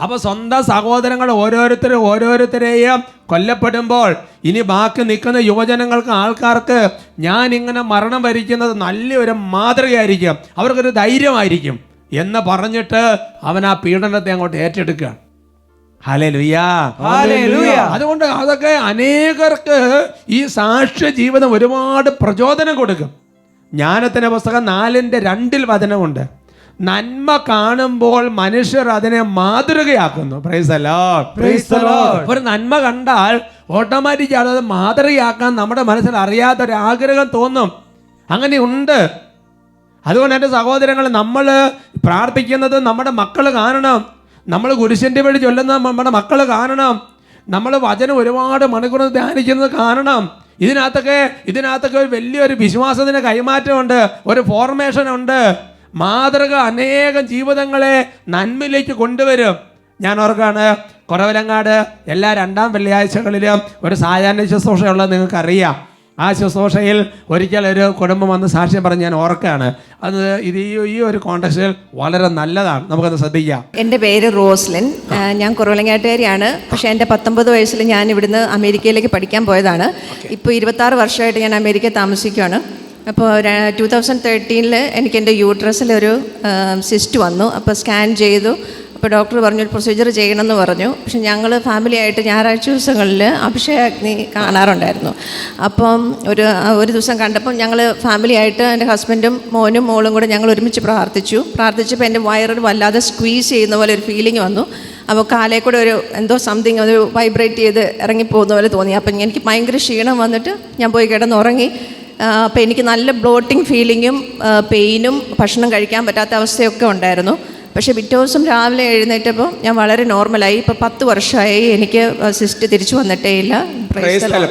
B: അപ്പൊ സ്വന്തം സഹോദരങ്ങൾ ഓരോരുത്തരും ഓരോരുത്തരെയും കൊല്ലപ്പെടുമ്പോൾ ഇനി ബാക്കി നിൽക്കുന്ന യുവജനങ്ങൾക്ക് ആൾക്കാർക്ക് ഞാൻ ഇങ്ങനെ മരണം വരിക്കുന്നത് നല്ലൊരു മാതൃകയായിരിക്കും. അവർക്കൊരു ധൈര്യമായിരിക്കും എന്ന് പറഞ്ഞിട്ട് അവൻ ആ പീഡനത്തെ അങ്ങോട്ട് ഏറ്റെടുക്കുകയാണ് അതുകൊണ്ട് അതൊക്കെ അനേകർക്ക് ഈ സാക്ഷ്യ ജീവിതം ഒരുപാട് പ്രചോദനം കൊടുക്കും. ജ്ഞാനത്തിന്റെ പുസ്തകം നാലിന്റെ രണ്ടിൽ വചനമുണ്ട്. നന്മ കാണുമ്പോൾ മനുഷ്യർ അതിനെ മാതൃകയാക്കുന്നു. ഒരു നന്മ കണ്ടാൽ ഓട്ടോമാറ്റിക് അത് മാതൃകയാക്കാൻ നമ്മുടെ മനസ്സിൽ അറിയാത്ത ഒരു ആഗ്രഹം തോന്നും. അങ്ങനെ ഉണ്ട്. അതുകൊണ്ട് എന്റെ സഹോദരങ്ങൾ നമ്മൾ പ്രാർത്ഥിക്കുന്നത് നമ്മുടെ മക്കൾ കാണണം. നമ്മൾ കുരിശിന്റെ വഴി ചൊല്ലുന്നത് നമ്മുടെ മക്കൾ കാണണം. നമ്മൾ വചനം ഒരുപാട് മണിക്കൂർ ധ്യാനിക്കുന്നത് കാണണം. ഇതിനകത്തൊക്കെ ഇതിനകത്തൊക്കെ ഒരു വലിയൊരു വിശ്വാസത്തിന് കൈമാറ്റമുണ്ട് ഒരു ഫോർമേഷൻ ഉണ്ട്. മാതൃക അനേകം ജീവിതങ്ങളെ നന്മയിലേക്ക് കൊണ്ടുവരും. ഞാൻ ഓർക്കാണ് കുറവലങ്ങാട് എല്ലാ രണ്ടാം വെള്ളിയാഴ്ചകളിലും ഒരു സായാഹ്ന ശുശ്രൂഷയുള്ളത് നിങ്ങൾക്കറിയാം. ആ ശുശ്രൂഷയിൽ ഒരിക്കൽ ഒരു കുടുംബം വന്ന് സാക്ഷ്യം പറഞ്ഞ് ഞാൻ ഓർക്കാണ് അത് ഇത് ഈ ഈ ഒരു കോണ്ടക്സ്റ്റിൽ വളരെ നല്ലതാണ്. നമുക്കത് ശ്രദ്ധിക്കാം.
E: എന്റെ പേര് റോസ്ലിൻ. ഞാൻ കുറവലങ്ങാട്ടുകാരിയാണ്. പക്ഷേ എന്റെ പത്തൊമ്പത് വയസ്സിൽ ഞാൻ ഇവിടുന്ന് അമേരിക്കയിലേക്ക് പഠിക്കാൻ പോയതാണ്. ഇപ്പോൾ ഇരുപത്താറ് വർഷമായിട്ട് ഞാൻ അമേരിക്കയിൽ താമസിക്കുകയാണ് അപ്പോൾ ടു തൗസൻഡ് തേർട്ടീനിൽ എനിക്ക് എന്റെ യൂട്രസിലൊരു സിസ്റ്റ് വന്നു. അപ്പോൾ സ്കാൻ ചെയ്തു. അപ്പോൾ ഡോക്ടർ പറഞ്ഞു ഒരു പ്രൊസീജിയർ ചെയ്യണമെന്ന് പറഞ്ഞു. പക്ഷെ ഞങ്ങൾ ഫാമിലി ആയിട്ട് ഞായറാഴ്ച ദിവസങ്ങളിൽ അഭിഷേകാഗ്നി കാണാറുണ്ടായിരുന്നു. അപ്പം ഒരു ഒരു ദിവസം കണ്ടപ്പം ഞങ്ങൾ ഫാമിലി ആയിട്ട് എന്റെ ഹസ്ബൻഡും മോനും മോളും കൂടെ ഞങ്ങൾ ഒരുമിച്ച് പ്രാർത്ഥിച്ചു. പ്രാർത്ഥിച്ചപ്പോൾ എന്റെ വയറിൽ വല്ലാതെ സ്ക്വീസ് ചെയ്യുന്ന പോലെ ഒരു ഫീലിംഗ് വന്നു. അപ്പോൾ കാലേ കൂടെ ഒരു എന്തോ സംതിങ് ഒരു വൈബ്രേറ്റ് ചെയ്ത് ഇറങ്ങിപ്പോകുന്ന പോലെ തോന്നി. അപ്പം എനിക്ക് ഭയങ്കര ക്ഷീണം വന്നിട്ട് ഞാൻ പോയി കിടന്നുറങ്ങി. അപ്പോൾ എനിക്ക് നല്ല ബ്ലോട്ടിങ് ഫീലിങ്ങും പെയിനും ഭക്ഷണം കഴിക്കാൻ പറ്റാത്ത അവസ്ഥയൊക്കെ ഉണ്ടായിരുന്നു. പക്ഷേ പിറ്റേ ദിവസം രാവിലെ എഴുന്നേറ്റപ്പോൾ ഞാൻ വളരെ നോർമലായി. ഇപ്പോൾ പത്ത് വർഷമായി എനിക്ക് സിസ്റ്റ് തിരിച്ചു വന്നിട്ടേ ഇല്ല.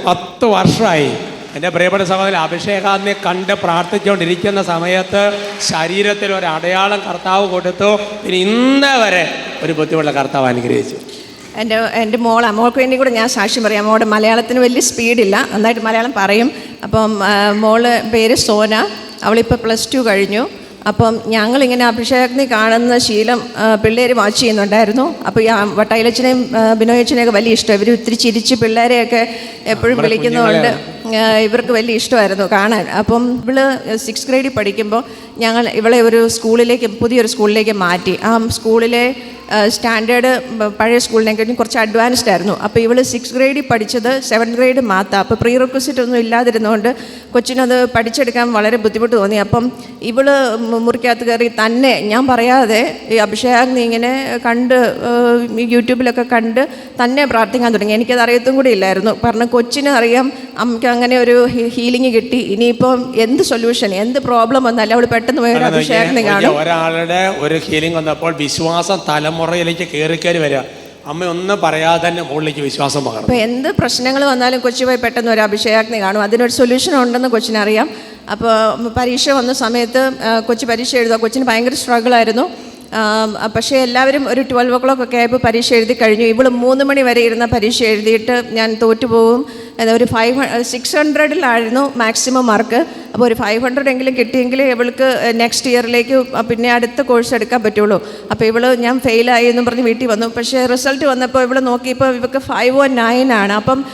B: പത്ത് വർഷമായി. എന്റെ പ്രിയപ്പെട്ട സഹോദരൻ അഭിഷേകാന്തി കണ്ട് പ്രാർത്ഥിച്ചുകൊണ്ടിരിക്കുന്ന സമയത്ത് ശരീരത്തിൽ ഒരു അടയാളം കർത്താവ് കൊടുത്തു. പിന്നെ ഇന്നേ വരെ ഒരു ബുദ്ധിമുട്ടുള്ള കർത്താവ് അനുഗ്രഹിച്ചു.
E: എന്റെ എന്റെ മോൾ മോൾക്ക് വേണ്ടി കൂടെ ഞാൻ സാക്ഷ്യം പറയാം. മോളുടെ മലയാളത്തിന് വലിയ സ്പീഡില്ല നന്നായിട്ട് മലയാളം പറയും. അപ്പം മോൾ പേര് സോന. അവളിപ്പോൾ പ്ലസ് ടു കഴിഞ്ഞു. അപ്പം ഞങ്ങളിങ്ങനെ അഭിഷേകത്തിന് കാണുന്ന ശീലം പിള്ളേർ വാച്ച് ചെയ്യുന്നുണ്ടായിരുന്നു. അപ്പോൾ ഈ വട്ടയിലച്ചനെയും ബിനോയച്ചനെയൊക്കെ വലിയ ഇഷ്ടം. ഇവർ ഒത്തിരി ചിരിച്ച് പിള്ളേരെയൊക്കെ എപ്പോഴും വിളിക്കുന്നതുകൊണ്ട് ഇവർക്ക് വലിയ ഇഷ്ടമായിരുന്നു കാണാൻ. അപ്പം ഇവൾ സിക്സ് ഗ്രേഡിൽ പഠിക്കുമ്പോൾ ഞങ്ങൾ ഇവളെ ഒരു സ്കൂളിലേക്ക് പുതിയൊരു സ്കൂളിലേക്ക് മാറ്റി. ആ സ്കൂളിലെ സ്റ്റാൻഡേർഡ് പഴയ സ്കൂളിനെക്കാട്ടും കുറച്ച് അഡ്വാൻസ്ഡ് ആയിരുന്നു. അപ്പോൾ ഇവൾ സിക്സ് ഗ്രേഡിൽ പഠിച്ചത് സെവൻത് ഗ്രേഡ് മാത്രം. അപ്പോൾ പ്രീ റിക്വസിറ്റ് ഒന്നും ഇല്ലാതിരുന്നുകൊണ്ട് കൊച്ചിനത് പഠിച്ചെടുക്കാൻ വളരെ ബുദ്ധിമുട്ട് തോന്നി. അപ്പം ഇവൾ മുറിക്കകത്ത് കയറി തന്നെ ഞാൻ പറയാതെ ഈ അഭിഷേക് ഇങ്ങനെ കണ്ട് യൂട്യൂബിലൊക്കെ കണ്ട് തന്നെ പ്രാർത്ഥിക്കാൻ തുടങ്ങി. എനിക്കത് അറിയത്തും കൂടി ഇല്ലായിരുന്നു. കാരണം കൊച്ചിന് അറിയാം അമ്മയ്ക്ക് അങ്ങനെ ഒരു ഹീലിംഗ് കിട്ടി. ഇനിയിപ്പം എന്ത് സൊല്യൂഷൻ എന്ത് പ്രോബ്ലം വന്നാലും അവൾ പെട്ടെന്ന് പോയി ഒരു അഭിഷേകനെ കാണും.
B: ഒരാളുടെ ഒരു ഹീലിംഗ് വന്നപ്പോൾ വിശ്വാസം തലമുറയിലേക്ക് കയറി കയറി വരിക. അമ്മ ഒന്നും പറയാതെ തന്നെ മുകളിലേക്ക് വിശ്വാസം പകർന്നു.
E: അപ്പോൾ എന്ത് പ്രശ്നങ്ങൾ വന്നാലും കൊച്ചു പോയി പെട്ടെന്ന് ഒരു അഭിഷേകാഗ്നി കാണും. അതിനൊരു സൊല്യൂഷൻ ഉണ്ടെന്ന് കൊച്ചിനറിയാം. അപ്പോൾ പരീക്ഷ വന്ന സമയത്ത് കൊച്ചു പരീക്ഷ എഴുതുക. കൊച്ചിന് ഭയങ്കര സ്ട്രഗിൾ ആയിരുന്നു. പക്ഷേ എല്ലാവരും ഒരു ട്വൽവ് ഒ ക്ലോക്ക് ഒക്കെ ആയപ്പോൾ പരീക്ഷ എഴുതി കഴിഞ്ഞു. ഇവൾ മൂന്ന് മണി വരെ ഇരുന്ന പരീക്ഷ എഴുതിയിട്ട് ഞാൻ തോറ്റുപോകും ഒരു ഫൈവ് സിക്സ് ഹൺഡ്രഡിലായിരുന്നു മാക്സിമം മാർക്ക് അപ്പോൾ ഒരു ഫൈവ് ഹൺഡ്രഡ് എങ്കിലും കിട്ടിയെങ്കിൽ ഇവൾക്ക് നെക്സ്റ്റ് ഇയറിലേക്ക് പിന്നെ അടുത്ത കോഴ്സ് എടുക്കാൻ പറ്റുള്ളൂ. അപ്പോൾ ഇവൾ ഞാൻ ഫെയിലായി എന്നും പറഞ്ഞ് വീട്ടിൽ വന്നു. പക്ഷേ റിസൾട്ട് വന്നപ്പോൾ ഇവൾ നോക്കിയപ്പോൾ ഇവൾക്ക് ഫൈവ് ഓ നയൻ ആണ്. അപ്പം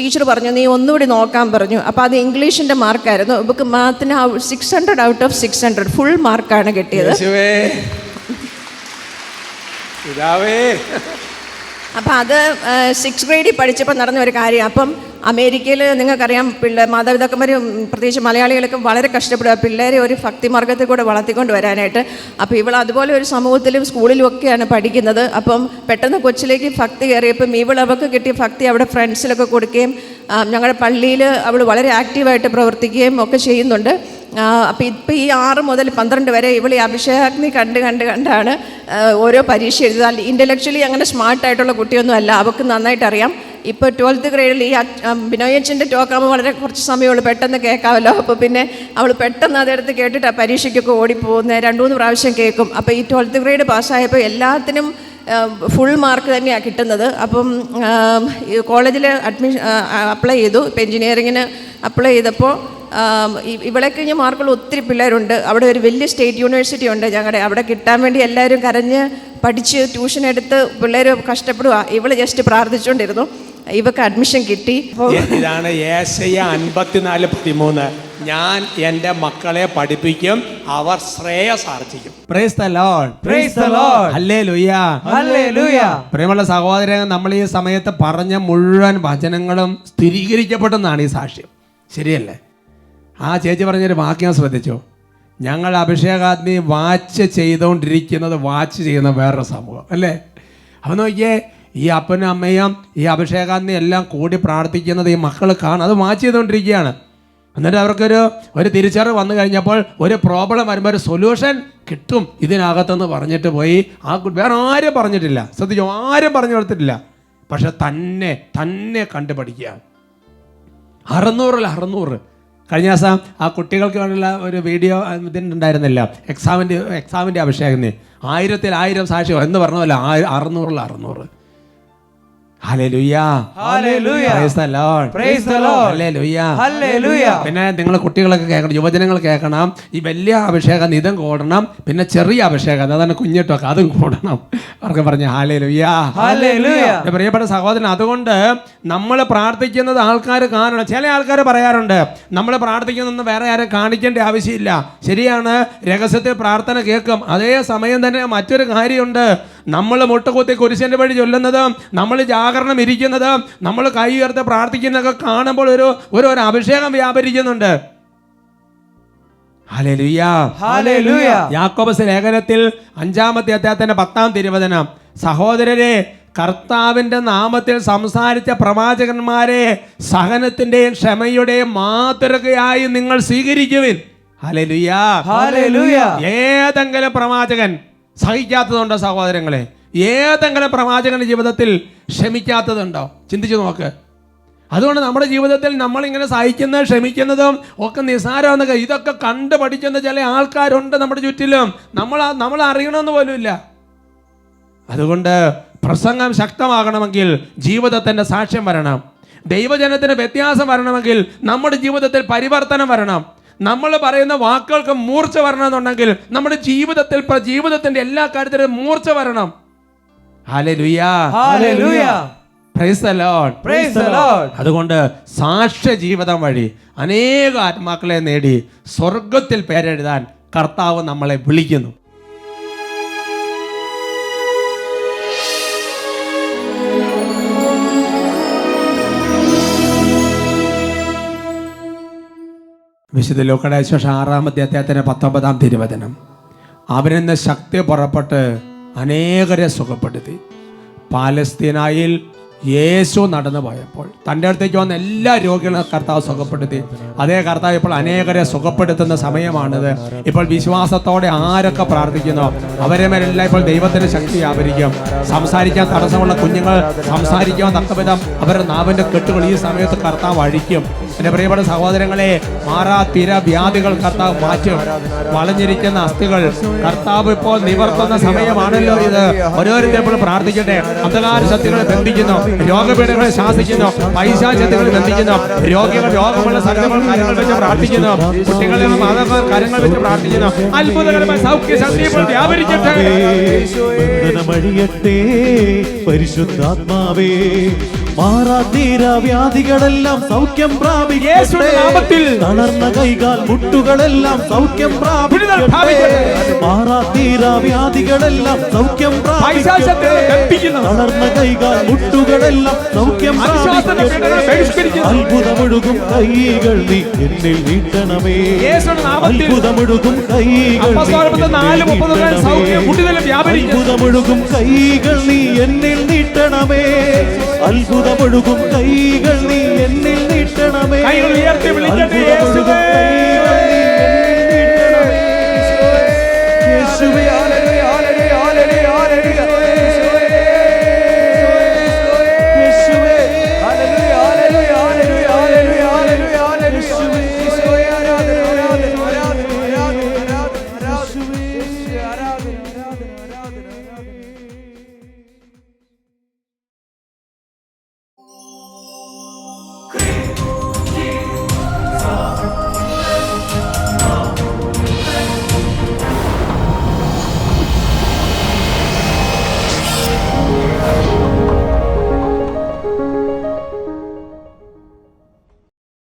E: ടീച്ചർ പറഞ്ഞു നീ ഒന്നുകൂടി നോക്കാൻ പറഞ്ഞു. അപ്പോൾ അത് ഇംഗ്ലീഷിന്റെ മാർക്കായിരുന്നു ഇവൾക്ക് മാത്തിന് six hundred out of six hundred full മാർക്കാണ് കിട്ടിയത്.
B: പിതാവേ.
E: അപ്പം അത് സിക്സ് ഗ്രേഡിൽ പഠിച്ചപ്പോൾ നടന്ന ഒരു കാര്യം. അപ്പം അമേരിക്കയിൽ നിങ്ങൾക്കറിയാം പിള്ളേർ മാതാപിതാക്കന്മാർ പ്രത്യേകിച്ച് മലയാളികൾക്ക് വളരെ കഷ്ടപ്പെടുക. പിള്ളേരെ ഒരു ഭക്തി മാർഗത്തിൽ കൂടെ വളർത്തിക്കൊണ്ട് വരാനായിട്ട്. അപ്പോൾ ഇവൾ അതുപോലെ ഒരു സമൂഹത്തിലും സ്കൂളിലും ഒക്കെയാണ് പഠിക്കുന്നത്. അപ്പം പെട്ടെന്ന് കൊച്ചിലേക്ക് ഭക്തി കയറിയപ്പം ഇവൾ അവൾക്ക് കിട്ടിയ ഭക്തി അവിടെ ഫ്രണ്ട്സിലൊക്കെ കൊടുക്കുകയും ഞങ്ങളുടെ പള്ളിയിൽ അവൾ വളരെ ആക്റ്റീവായിട്ട് പ്രവർത്തിക്കുകയും ഒക്കെ ചെയ്യുന്നുണ്ട്. അപ്പോൾ ഇപ്പോൾ ഈ ആറ് മുതൽ പന്ത്രണ്ട് വരെ ഇവൾ ഈ അഭിഷേകാഗ്നി കണ്ട് കണ്ട് കണ്ടാണ് ഓരോ പരീക്ഷ എഴുതുക. ഇന്റലക്ച്വലി അങ്ങനെ സ്മാർട്ടായിട്ടുള്ള കുട്ടിയൊന്നും അല്ല. അവൾക്ക് നന്നായിട്ട് അറിയാം ഇപ്പോൾ ട്വൽത്ത് ഗ്രേഡിൽ ഈ ബിനോയച്ചന്റെ ടോക്കാകുമ്പോൾ വളരെ കുറച്ച് സമയമുള്ളൂ പെട്ടെന്ന് കേൾക്കാമല്ലോ അപ്പോൾ പിന്നെ അവൾ പെട്ടെന്ന് അതെടുത്ത് കേട്ടിട്ട് പരീക്ഷയ്ക്കൊക്കെ ഓടിപ്പോകുന്നത് രണ്ടു മൂന്ന് പ്രാവശ്യം കേൾക്കും അപ്പോൾ ഈ ട്വൽത്ത് ഗ്രേഡ് പാസ്സായപ്പോൾ എല്ലാത്തിനും ഫുൾ മാർക്ക് തന്നെയാണ് കിട്ടുന്നത്. അപ്പം കോളേജിൽ അഡ്മിഷൻ അപ്ലൈ ചെയ്തു. ഇപ്പം എൻജിനീയറിങ്ങിന് അപ്ലൈ ചെയ്തപ്പോൾ ഇവിടെ കഴിഞ്ഞ മാർക്കുള്ള ഒത്തിരി പിള്ളേരുണ്ട്. അവിടെ ഒരു വലിയ സ്റ്റേറ്റ് യൂണിവേഴ്സിറ്റി ഉണ്ട് ഞങ്ങളുടെ അവിടെ കിട്ടാൻ വേണ്ടി എല്ലാവരും കരഞ്ഞ് പഠിച്ച് ട്യൂഷൻ എടുത്ത് പിള്ളേർ കഷ്ടപ്പെടുക ഇവൾ ജസ്റ്റ് പ്രാർത്ഥിച്ചുകൊണ്ടിരുന്നു ഇവക്ക് അഡ്മിഷൻ കിട്ടി.
B: ഇതാണ് ഏശയ അൻപത്തിനാല് പതിമൂന്ന്? ഞാൻ എന്റെ മക്കളെ പഠിപ്പിക്കും അവർ ശ്രേയസ് ആർജിക്കും. പ്രിയമുള്ള സഹോദരൻ നമ്മൾ ഈ സമയത്ത് പറഞ്ഞ മുഴുവൻ വചനങ്ങളും സ്ഥിരീകരിക്കപ്പെട്ടെന്നാണ് ഈ സാക്ഷ്യം. ശരിയല്ലേ? ആ ചേച്ചി പറഞ്ഞൊരു വാക്ക് ഞാൻ ശ്രദ്ധിച്ചോ. ഞങ്ങൾ അഭിഷേകാഗ്നി വാച്ച് ചെയ്തുകൊണ്ടിരിക്കുന്നത് വാച്ച് ചെയ്യുന്ന വേറൊരു സമൂഹം അല്ലേ? അപ്പം നോക്കിയേ ഈ അപ്പനും അമ്മയും ഈ അഭിഷേകാന്തി എല്ലാം കൂടി പ്രാർത്ഥിക്കുന്നത് ഈ മക്കൾ കാണും അത് വാച്ച് ചെയ്തുകൊണ്ടിരിക്കുകയാണ് എന്നിട്ട് അവർക്കൊരു ഒരു തിരിച്ചറിവ് വന്നു കഴിഞ്ഞപ്പോൾ ഒരു പ്രോബ്ലം വരുമ്പോൾ ഒരു സൊല്യൂഷൻ കിട്ടും ഇതിനകത്തെന്ന് പറഞ്ഞിട്ട് പോയി. ആ വേറെ ആരും പറഞ്ഞിട്ടില്ല. ശ്രദ്ധിച്ചു ആരും പറഞ്ഞു കൊടുത്തിട്ടില്ല. പക്ഷെ തന്നെ തന്നെ കണ്ടുപഠിക്കുക അറുന്നൂറിൽ അറുന്നൂറ്. കഴിഞ്ഞ ദിവസം ആ കുട്ടികൾക്ക് വേണ്ടിയുള്ള ഒരു വീഡിയോ ഇതിനുണ്ടായിരുന്നില്ല. എക്സാമിന്റെ എക്സാമിന്റെ അഭിഷേകത്തിന്. ആയിരത്തിൽ ആയിരം സാക്ഷ്യം എന്ന് പറഞ്ഞ പോലെ അറുന്നൂറിൽ അറുന്നൂറ്. പിന്നെ നിങ്ങൾ കുട്ടികളൊക്കെ കേൾക്കണം യുവജനങ്ങൾ കേൾക്കണം ഈ വലിയ അഭിഷേകം ഇതും കൂടണം പിന്നെ ചെറിയ അഭിഷേകം അതാണ് കുഞ്ഞിട്ടൊക്കെ അതും കൂടണം. അവർക്ക് പറഞ്ഞു ഹാലേ
C: Hallelujah.
B: പ്രിയപ്പെട്ട സഹോദരൻ അതുകൊണ്ട് നമ്മൾ പ്രാർത്ഥിക്കുന്നത് ആൾക്കാർ കാണണം. ചില ആൾക്കാർ പറയാറുണ്ട് നമ്മൾ പ്രാർത്ഥിക്കുന്നൊന്നും വേറെ ആരും കാണിക്കേണ്ട ആവശ്യമില്ല. ശരിയാണ് രഹസ്യത്തിൽ പ്രാർത്ഥന കേൾക്കും. അതേ സമയം തന്നെ മറ്റൊരു കാര്യമുണ്ട്. നമ്മൾ മുട്ടകുത്തി കുരിശന്റെ വഴി ചൊല്ലുന്നത് നമ്മൾ ജാഗരണം ഇരിക്കുന്നത് നമ്മൾ കൈ ഉയർത്ത് പ്രാർത്ഥിക്കുന്നതൊക്കെ കാണുമ്പോൾ ഒരു ഒരു ഒരു അഭിഷേകം വ്യാപരിക്കുന്നുണ്ട്. യാക്കോബസ് ലേഖനത്തിൽ അഞ്ചാമത്തെ അദ്ദേഹത്തിന്റെ പത്താം തിരുവചനം. സഹോദരരെ കർത്താവിന്റെ നാമത്തിൽ സംസാരിച്ച പ്രവാചകന്മാരെ സഹനത്തിന്റെയും ക്ഷമയുടെയും മാതൃകയായി നിങ്ങൾ സ്വീകരിക്കുവിൻ.
C: ഹലലുയാ.
B: ഏതെങ്കിലും പ്രവാചകൻ സഹിക്കാത്തതുണ്ടോ സഹോദരങ്ങളെ? ഏതെങ്കിലും പ്രവാചകന്റെ ജീവിതത്തിൽ ക്ഷമിക്കാത്തതുണ്ടോ? ചിന്തിച്ചു നോക്ക്. അതുകൊണ്ട് നമ്മുടെ ജീവിതത്തിൽ നമ്മളിങ്ങനെ സഹിക്കുന്നത് ക്ഷമിക്കുന്നതും ഒക്കെ നിസ്സാരമെന്നൊക്കെ ഇതൊക്കെ കണ്ട് പഠിക്കുന്ന ചില ആൾക്കാരുണ്ട് നമ്മുടെ ചുറ്റിലും. നമ്മൾ നമ്മൾ അറിയണമെന്ന് പോലുമില്ല അതുകൊണ്ട് പ്രസംഗം ശക്തമാകണമെങ്കിൽ ജീവിതത്തിന്റെ സാക്ഷ്യം വരണം. ദൈവജനത്തിന് വ്യത്യാസം വരണമെങ്കിൽ നമ്മുടെ ജീവിതത്തിൽ പരിവർത്തനം വരണം. നമ്മൾ പറയുന്ന വാക്കുകൾക്ക് മൂർച്ച വരണമെന്നുണ്ടെങ്കിൽ നമ്മുടെ ജീവിതത്തിൽ ജീവിതത്തിന്റെ എല്ലാ കാര്യത്തിലും മൂർച്ച വരണം. അതുകൊണ്ട് സാക്ഷ്യ ജീവിതം വഴി അനേക ആത്മാക്കളെ നേടി സ്വർഗത്തിൽ പേരെഴുതാൻ കർത്താവ് നമ്മളെ വിളിക്കുന്നു. വിശുദ്ധ ലോക്കടാശേഷം ആറാമത്തെ അധ്യായത്തിന് പത്തൊമ്പതാം തിരുവചനം. അവനെന്ന ശക്തി പുറപ്പെട്ട് അനേകരെ സുഖപ്പെടുത്തി. പാലസ്തീനായിൽ യേശു നടന്നു പോയപ്പോൾ തന്റെ അടുത്തേക്ക് വന്ന എല്ലാ രോഗികളും കർത്താവ് സുഖപ്പെടുത്തി. അതേ കർത്താവ് ഇപ്പോൾ അനേകരെ സുഖപ്പെടുത്തുന്ന സമയമാണിത്. ഇപ്പോൾ വിശ്വാസത്തോടെ ആരൊക്കെ പ്രാർത്ഥിക്കുന്നു അവരെ മേലെല്ലാം ഇപ്പോൾ ദൈവത്തിന്റെ ശക്തി ആവരിക്കും സംസാരിക്കാൻ തടസ്സമുള്ള കുഞ്ഞുങ്ങൾ സംസാരിക്കാൻ തക്കവിധം അവരുടെ നാവിന്റെ കെട്ടുകൾ ഈ സമയത്ത് കർത്താവ് അഴിക്കും. എന്റെ പ്രിയപ്പെട്ട സഹോദരങ്ങളെ മാറാ തിര വ്യാധികൾ കർത്താവ് മാറ്റും. വളഞ്ഞിരിക്കുന്ന അസ്ഥികൾ കർത്താവ് ഇപ്പോൾ നിവർത്തുന്ന സമയമാണല്ലോ ഇത്. ഓരോരുത്തരും ഇപ്പോൾ പ്രാർത്ഥിക്കട്ടെ. അന്ധകാര ശക്തികളെ ബന്ധിക്കുന്നു. രോഗപീഠങ്ങളെ ശാസിക്കുന്നു. പൈശാചക്തികളെ ബന്ധിക്കുന്നു. രോഗികൾ രോഗമുള്ള സകലങ്ങൾ കാര്യങ്ങൾ വെച്ച് പ്രാർത്ഥിക്കുന്നു. കുട്ടികളെ മാതാക്കൾ കാര്യങ്ങൾ വെച്ച് പ്രാർത്ഥിക്കുന്നു. അത്ഭുതകരമായ സൗഖ്യ ശക്തി ഇപ്പോൾ
D: പരിശുദ്ധാത്മാവേ. മാറാത്തീര വ്യാധികളെല്ലാം സൗഖ്യം. പ്രാപിക്കട്ടെ തളർന്ന കൈകാൽ മുട്ടുകളെല്ലാം സൗഖ്യം പ്രാപിക്കട്ടെ മാറാതീരാവ്യാധികളെല്ലാം സൗഖ്യം പ്രാപിക്കട്ടെ തളർന്ന കൈകാൽ മുട്ടുകളെല്ലാം സൗഖ്യം
B: പ്രാപിക്കട്ടെ
D: അത്ഭുതമൊഴുകും കൈകൾ നീ എന്നിൽ നീട്ടണമേ
B: യേശുവിന്റെ നാമത്തിൽ.
D: അത്ഭുതമൊഴുകും കൈകൾ നീ എന്നിൽ നീട്ടണമേ.
B: അത്ഭുത.
D: അത്ഭുതമൊഴുകും കൈകൾ നീ എന്നിൽ നീട്ടണമേ. അത്ഭുതമൊഴുകും കൈകൾ നീ എന്നിൽ നീട്ടണമേ.
B: യേശുവേ.